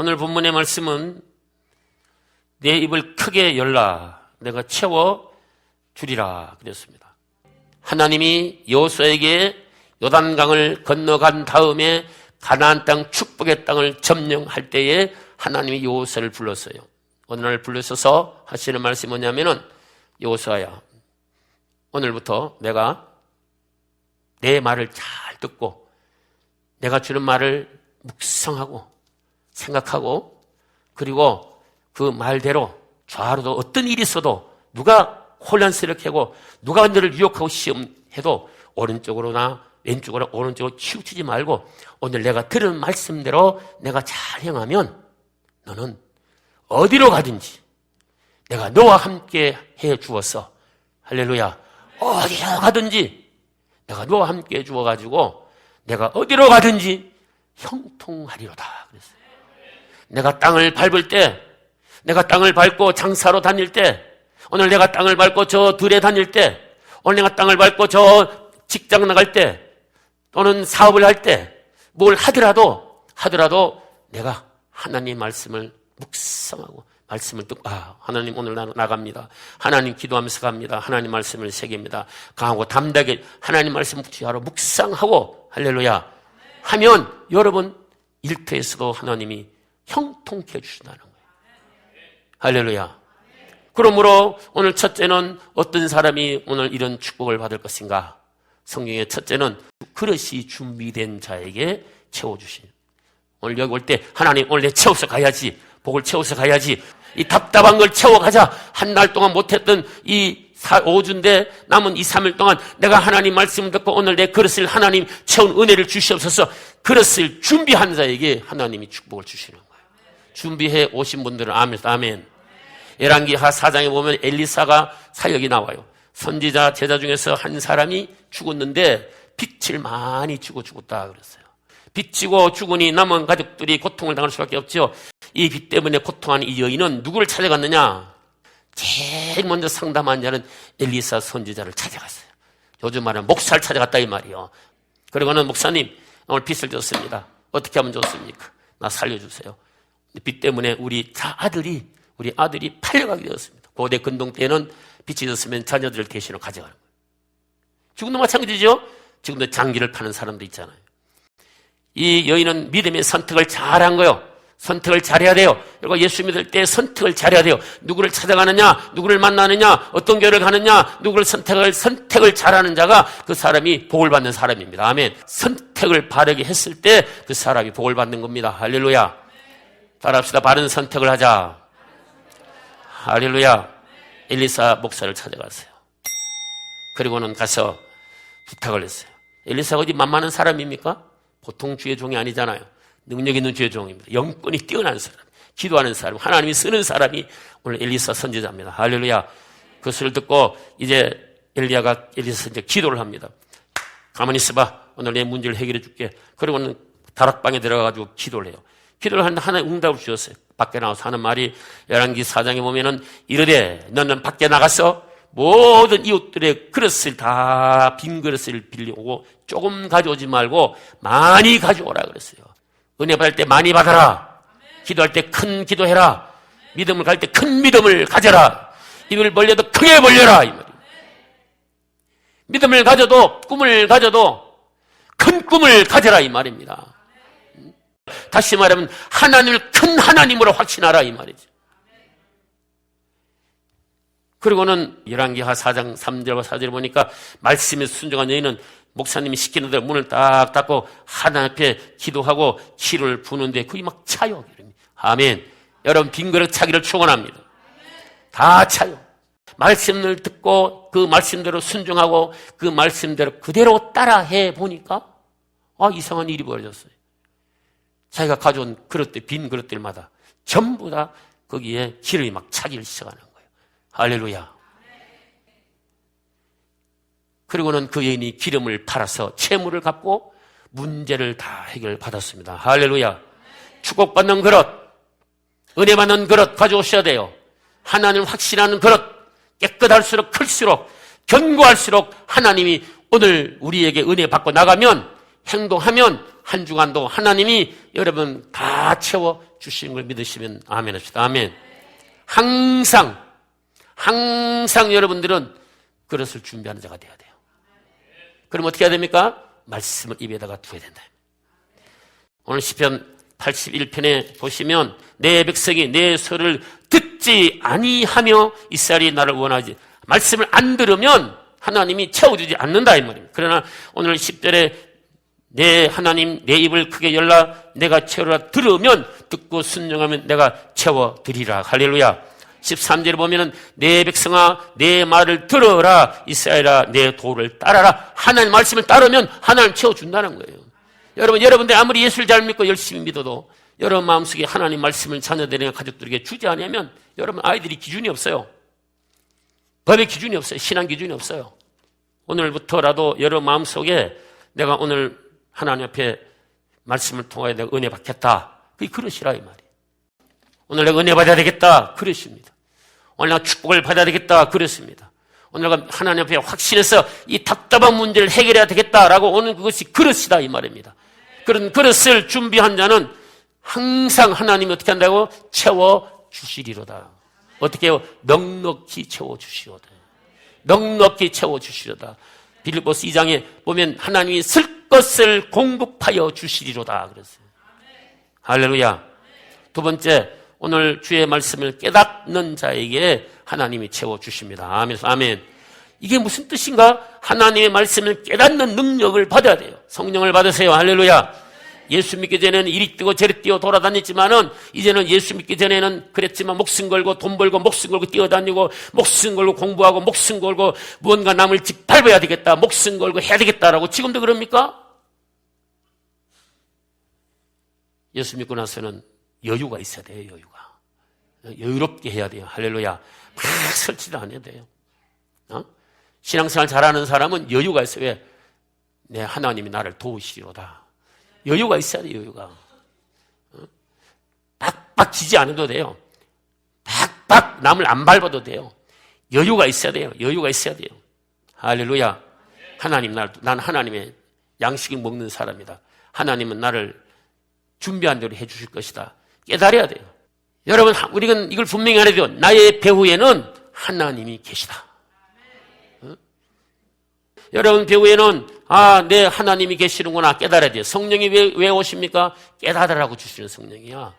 오늘 본문의 말씀은 내 입을 크게 열라 내가 채워 주리라 그랬습니다. 하나님이 여호수아에게 요단강을 건너간 다음에 가나안 땅 축복의 땅을 점령할 때에 하나님이 여호수아를 불렀어요. 어느 날 불러서서 하시는 말씀이 뭐냐면은 여호수아야 오늘부터 내가 내 말을 잘 듣고 내가 주는 말을 묵상하고 생각하고 그리고 그 말대로 좌로도 어떤 일이 있어도 누가 혼란스럽게 하고 누가 너를 유혹하고 시험해도 오른쪽으로나 왼쪽으로 오른쪽으로 치우치지 말고 오늘 내가 들은 말씀대로 내가 잘 행하면 너는 어디로 가든지 내가 너와 함께 해 주었어. 할렐루야. 어디로 가든지 내가 너와 함께 해 주어 가지고 내가 어디로 가든지 형통하리로다. 그랬어요. 내가 땅을 밟을 때 내가 땅을 밟고 장사로 다닐 때 오늘 내가 땅을 밟고 저 들에 다닐 때 오늘 내가 땅을 밟고 저 직장 나갈 때 또는 사업을 할 때 뭘 하더라도 하더라도 내가 하나님 말씀을 묵상하고 말씀을 듣고 아 하나님 오늘 나 나갑니다. 하나님 기도하면서 갑니다. 하나님 말씀을 새깁니다. 강하고 담대하게 하나님 말씀 묵지하러 묵상하고 할렐루야 하면 여러분 일터에서도 하나님이 형통케 해주신다는 거예요. 할렐루야. 그러므로 오늘 첫째는 어떤 사람이 오늘 이런 축복을 받을 것인가? 성경의 첫째는 그릇이 준비된 자에게 채워주신. 오늘 여기 올 때 하나님 오늘 내 채워서 가야지. 복을 채워서 가야지. 이 답답한 걸 채워가자. 한달 동안 못했던 이 5주인데 남은 이 3일 동안 내가 하나님 말씀을 듣고 오늘 내 그릇을 하나님 채운 은혜를 주시옵소서 그릇을 준비한 자에게 하나님이 축복을 주시는. 준비해 오신 분들은 아멘, 아멘. 에란기하 4장에 보면 엘리사가 사역이 나와요. 선지자 제자 중에서 한 사람이 죽었는데 빛을 많이 주고 죽었다 그랬어요. 빚지고 죽으니 남은 가족들이 고통을 당할 수밖에 없죠. 이빚 때문에 고통하는 이 여인은 누구를 찾아갔느냐? 제일 먼저 상담한 자는 엘리사 선지자를 찾아갔어요. 요즘 말하면 목사를 찾아갔다 이 말이요. 그리고는 목사님 오늘 빚을 졌습니다. 어떻게 하면 좋습니까? 나 살려주세요. 빚 때문에 우리 자 아들이 우리 아들이 팔려가게 되었습니다. 고대 근동 때는 빚이 졌으면 자녀들을 대신으로 가져가는 거예요. 지금도 마찬가지죠. 지금도 장기를 파는 사람도 있잖아요. 이 여인은 믿음의 선택을 잘한 거예요. 선택을 잘해야 돼요. 그리고 예수 믿을 때 선택을 잘해야 돼요. 누구를 찾아가느냐, 누구를 만나느냐, 어떤 교회를 가느냐, 누구를 선택을 선택을 잘하는 자가 그 사람이 복을 받는 사람입니다. 아멘. 선택을 바르게 했을 때 그 사람이 복을 받는 겁니다. 할렐루야. 따라합시다. 바른 선택을 하자. 할렐루야. 엘리사 목사를 찾아갔어요. 그리고는 가서 부탁을 했어요. 엘리사가 어디 만만한 사람입니까? 보통 주의 종이 아니잖아요. 능력 있는 주의 종입니다. 영권이 뛰어난 사람, 기도하는 사람, 하나님이 쓰는 사람이 오늘 엘리사 선지자입니다. 할렐루야. 그 소리를 듣고 이제 엘리야가 엘리사 선지자 기도를 합니다. 가만히 있어봐. 오늘 내 문제를 해결해 줄게. 그리고는 다락방에 들어가가지고 기도를 해요. 기도를 하는데 하나의 응답을 주었어요. 밖에 나와서 하는 말이 열왕기 사장에 보면은 이르되 너는 밖에 나가서 모든 이웃들의 그릇을 다 빈 그릇을 빌려오고 조금 가져오지 말고 많이 가져오라 그랬어요. 은혜 받을 때 많이 받아라. 기도할 때 큰 기도해라. 믿음을 갈 때 큰 믿음을 가져라. 입을 벌려도 크게 벌려라. 이. 믿음을 가져도 꿈을 가져도 큰 꿈을 가져라 이 말입니다. 다시 말하면 하나님을 큰 하나님으로 확신하라 이 말이죠. 그리고는 열왕기하 4장 3절과 4절을 보니까 말씀에 순종한 여인은 목사님이 시키는 대로 문을 딱 닫고 하나님 앞에 기도하고 키를 부는데 그게 막 차요. 아멘. 여러분 빈 그릇 차기를 축원합니다. 다 차요. 말씀을 듣고 그 말씀대로 순종하고 그 말씀대로 그대로 따라해 보니까 아 이상한 일이 벌어졌어요. 자기가 가져온 그릇들 빈 그릇들마다 전부 다 거기에 기름이 막 차기를 시작하는 거예요. 할렐루야. 그리고는 그 여인이 기름을 팔아서 채무를 갚고 문제를 다 해결받았습니다. 할렐루야. 축복받는 그릇, 은혜 받는 그릇 가져오셔야 돼요. 하나님 확신하는 그릇, 깨끗할수록 클수록 견고할수록 하나님이 오늘 우리에게 은혜 받고 나가면 행동하면 한 주간도 하나님이 여러분 다 채워 주시는 걸 믿으시면 아멘 합시다. 아멘. 항상, 항상 여러분들은 그릇을 준비하는 자가 되어야 돼요. 그럼 어떻게 해야 됩니까? 말씀을 입에다가 두어야 된다. 오늘 시편 81편에 보시면 내 백성이 내 소리를 듣지 아니하며 이스라엘이 나를 원하지 말씀을 안 들으면 하나님이 채워주지 않는다 이 말입니다. 그러나 오늘 10절에 내 하나님 내 입을 크게 열라 내가 채워라 들으면 듣고 순종하면 내가 채워드리라. 할렐루야. 13절에 보면은 내 백성아 내 말을 들어라. 이스라엘아 내 도를 따라라. 하나님 말씀을 따르면 하나님 채워준다는 거예요. 여러분 여러분들 아무리 예수를 잘 믿고 열심히 믿어도 여러분 마음속에 하나님 말씀을 자녀들이나 가족들에게 주지 않으면 여러분 아이들이 기준이 없어요. 법의 기준이 없어요. 신앙 기준이 없어요. 오늘부터라도 여러분 마음속에 내가 오늘 하나님 앞에 말씀을 통하여 내가 은혜 받겠다. 그게 그러시라 이 말이에요. 오늘 내가 은혜 받아야 되겠다. 그러십니다. 오늘 내가 축복을 받아야 되겠다. 그렇습니다. 오늘 내가 하나님 앞에 확신해서 이 답답한 문제를 해결해야 되겠다라고 오는 그것이 그릇이다 이 말입니다. 그런 그릇을 준비한 자는 항상 하나님이 어떻게 한다고 채워 주시리로다. 어떻게 해요? 넉넉히 채워 주시로다. 넉넉히 채워 주시로다. 빌립보스 2장에 보면 하나님이 쓸 것을 공급하여 주시리로다 그랬어요. 할렐루야. 두 번째, 오늘 주의 말씀을 깨닫는 자에게 하나님이 채워 주십니다. 아멘. 아멘. 이게 무슨 뜻인가? 하나님의 말씀을 깨닫는 능력을 받아야 돼요. 성령을 받으세요. 할렐루야. 예수 믿기 전에는 이리 뛰고 저리 뛰어 돌아다녔지만은 이제는 예수 믿기 전에는 그랬지만 목숨 걸고 돈 벌고 목숨 걸고 뛰어다니고 목숨 걸고 공부하고 목숨 걸고 무언가 남을 짓밟아야 되겠다. 목숨 걸고 해야 되겠다라고 지금도 그럽니까? 예수 믿고 나서는 여유가 있어야 돼요. 여유가. 여유롭게 해야 돼요. 할렐루야. 막 설치도 안 해야 돼요. 어? 신앙생활 잘하는 사람은 여유가 있어요. 왜? 내 하나님이 나를 도우시리로다. 여유가 있어야 돼요, 여유가. 어? 빡빡 지지 않아도 돼요. 빡빡 남을 안 밟아도 돼요. 여유가 있어야 돼요. 여유가 있어야 돼요. 할렐루야. 하나님, 날, 난 하나님의 양식을 먹는 사람이다. 하나님은 나를 준비한 대로 해 주실 것이다. 깨달아야 돼요. 여러분, 우리가 이걸 분명히 알아야 돼요. 나의 배후에는 하나님이 계시다. 어? 여러분 배후에는 아, 내 하나님이 계시는구나. 깨달아야 돼요. 성령이 왜, 왜 오십니까? 깨달으라고 주시는 성령이야.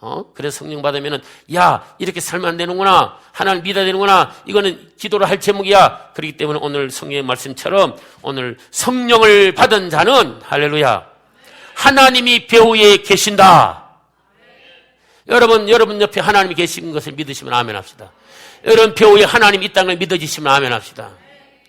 어? 그래서 성령 받으면은 야 이렇게 살면 안 되는구나. 하나님 믿어야 되는구나. 이거는 기도를 할 제목이야. 그렇기 때문에 오늘 성령의 말씀처럼 오늘 성령을 받은 자는 할렐루야. 하나님이 배후에 계신다. 여러분 여러분 옆에 하나님이 계신 것을 믿으시면 아멘 합시다. 여러분 배후에 하나님 이 땅을 믿어지시면 아멘 합시다.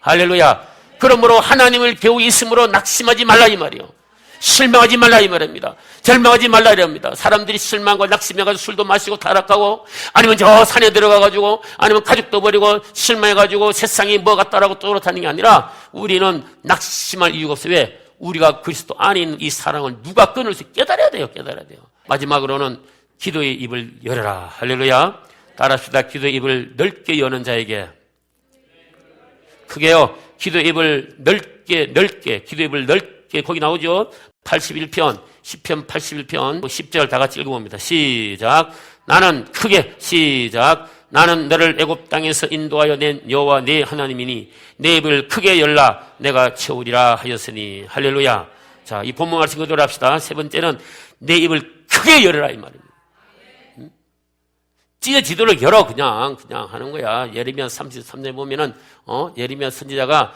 할렐루야 그러므로 하나님을 배후에 있으므로 낙심하지 말라 이 말이요 실망하지 말라 이 말입니다. 절망하지 말라 이랍니다. 사람들이 실망과 낙심해가지고 술도 마시고 타락하고 아니면 저 산에 들어가가지고 아니면 가족도 버리고 실망해가지고 세상이 뭐 같다라고 떠오르다는 게 아니라 우리는 낙심할 이유가 없어요. 왜? 우리가 그리스도 있는 이 사랑을 누가 끊을 수 깨달아야 돼요. 깨달아야 돼요. 마지막으로는 기도의 입을 열어라. 할렐루야. 따라합시다. 기도의 입을 넓게 여는 자에게 크게요. 기도의 입을 넓게 넓게 기도의 입을 넓게 거기 나오죠. 81편 10편 81편 10절 다 같이 읽어봅니다. 시작. 나는 크게 시작. 나는 너를 애굽 땅에서 인도하여 낸 여호와 내 하나님이니 내 입을 크게 열라 내가 채우리라 하였으니 할렐루야. 자, 이 본문 말씀 그대로 합시다. 세 번째는 내 입을 크게 열어라 이 말입니다. 음? 찢어지도록 열어 그냥 그냥 하는 거야. 예레미야 33절 보면은 어 예레미야 선지자가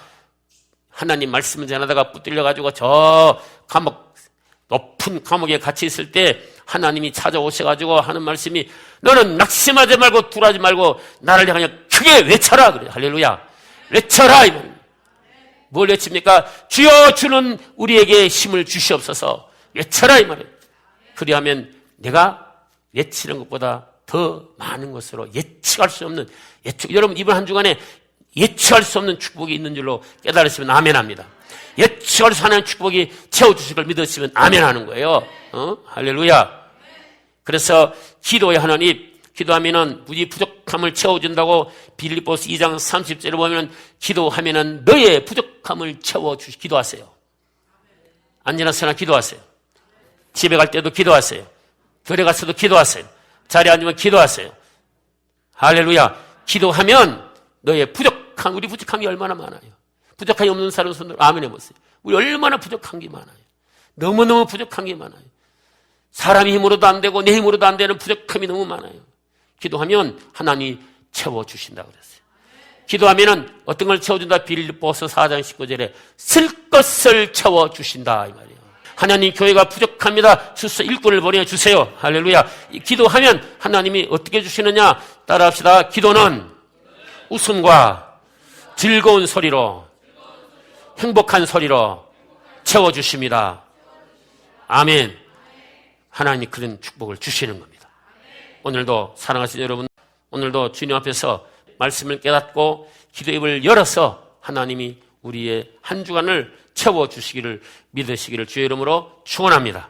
하나님 말씀을 전하다가 붙들려 가지고 저 감옥 높은 감옥에 갇혀 있을 때 하나님이 찾아오셔 가지고 하는 말씀이 너는 낙심하지 말고 굴하지 말고 나를 향하여 크게 외쳐라 그래 할렐루야 외쳐라 이 말입니다. 뭘 외칩니까? 주여 주는 우리에게 힘을 주시옵소서 외쳐라 이 말이에요. 그리하면 내가 외치는 것보다 더 많은 것으로 예측할 수 없는 예측 여러분 이번 한 주간에 예측할 수 없는 축복이 있는 줄로 깨달으시면 아멘합니다. 예측할 수 없는 축복이 채워주실 걸 믿으시면 아멘하는 거예요. 어? 할렐루야. 그래서 기도의 하나님, 기도하면은 우리 부족함을 채워준다고 빌립보스 2장 30절에 보면 기도하면은 너의 부족함을 채워주시 기도하세요. 안전하서나 기도하세요. 집에 갈 때도 기도하세요. 교회 가서도 기도하세요. 자리에 앉으면 기도하세요. 할렐루야. 기도하면 너의 부족한, 우리 부족한 게 얼마나 많아요. 부족함이 없는 사람 손으로 아멘 해보세요. 우리 얼마나 부족한 게 많아요. 너무너무 부족한 게 많아요. 사람의 힘으로도 안 되고 내 힘으로도 안 되는 부족함이 너무 많아요. 기도하면 하나님이 채워주신다고 그랬어요. 기도하면은 어떤 걸 채워준다? 빌립보서 4장 19절에 쓸 것을 채워주신다. 이 말이에요. 하나님 교회가 부족합니다. 주소 일꾼을 보내 주세요. 할렐루야. 기도하면 하나님이 어떻게 주시느냐? 따라합시다. 기도는 웃음과 즐거운 소리로 행복한 소리로 채워 주십니다. 아멘. 하나님이 그런 축복을 주시는 겁니다. 오늘도 사랑하시는 여러분, 오늘도 주님 앞에서 말씀을 깨닫고 기도 입을 열어서 하나님이 우리의 한 주간을 채워주시기를 믿으시기를 주의 이름으로 축원합니다.